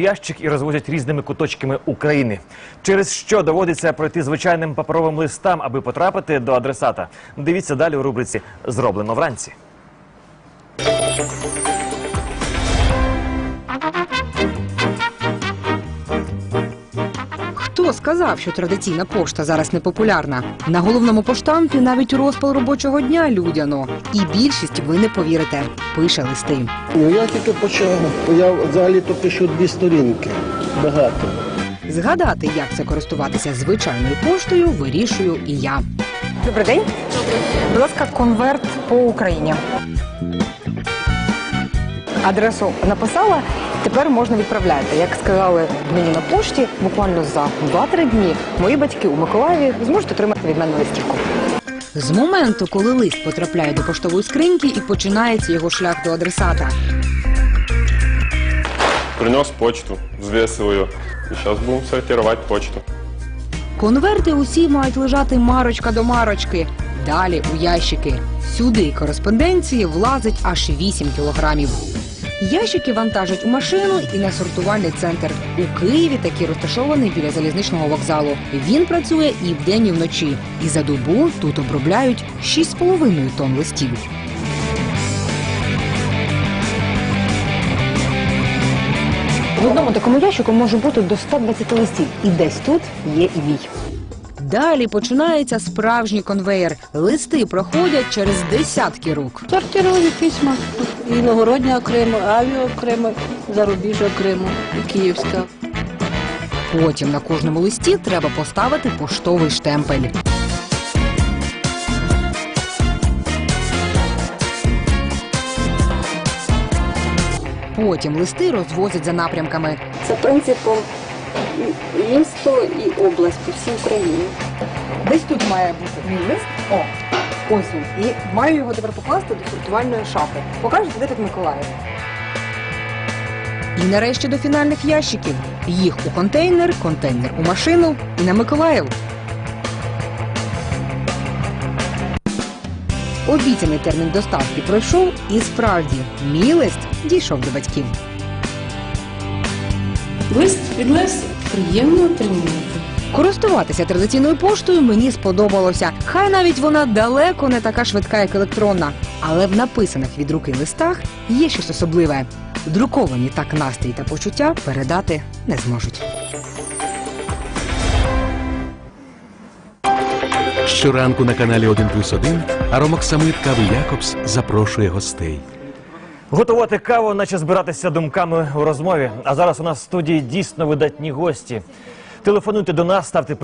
ящик і розвозять різними куточками України. Через що доводиться пройти звичайним паперовим листам, аби потрапити до адресата. Дивіться далі у рубриці Зроблено вранці. Хто сказав, що традиційна пошта зараз не популярна? На головному поштампі навіть у розпал робочого дня людяно. І більшість ви не повірите. Пише листи. Ну я тільки почав. Я взагалі то пишу дві сторінки. Багато. Згадати, як це користуватися звичайною поштою, вирішую і я. Добрий день. Будь ласка, конверт по Україні. Адресу написала. Тепер можна відправляти. Як сказали мені на пошті, буквально за 2-3 дні мої батьки у Миколаєві зможуть отримати від мене листівку. З моменту, коли лист потрапляє до поштової скриньки і починається його шлях до адресата. Принес почту, взвесил ее. И сейчас будем сортировать почту. Конверти усі мають лежати марочка до марочки. Далі у ящики. Сюди кореспонденції влазить аж 8 кілограмів. Ящики вантажать у машину і на сортувальний центр. У Києві такий розташований біля залізничного вокзалу. Він працює і вдень, і вночі. І за добу тут обробляють 6,5 тонн листів. В одному такому ящику може бути до 120 листів. І десь тут є і мій. Далі починається справжній конвеєр. Листи проходять через десятки рук. Сортирові письма. Іногородня окремо, авіа окремо, зарубіжжя окремо, і київська. Потім на кожному листі треба поставити поштовий штемпель. Потім листи розвозять за напрямками. За принципом місто і область по всій Україні. Десь тут має бути мій лист. О, ось він. І маю його тепер покласти до сортувальної шафи. Покажете, де тут Миколаїв. І нарешті до фінальних ящиків. Їх у контейнер, контейнер у машину і на Миколаїв. Обіцяний термін доставки пройшов і справді мій лист дійшов до батьків. Лист від Лесі приємно отримувати. Користуватися традиційною поштою мені сподобалося. Хай навіть вона далеко не така швидка, як електронна. Але в написаних від руки листах є щось особливе. Друковані так настрій та почуття передати не зможуть. Щоранку на каналі 1 плюс 1 Аромок Самит Кави Якобс запрошує гостей. Готувати каву, наче збиратися думками у розмові. А зараз у нас в студії дійсно видатні гості. Телефонуйте до нас, ставте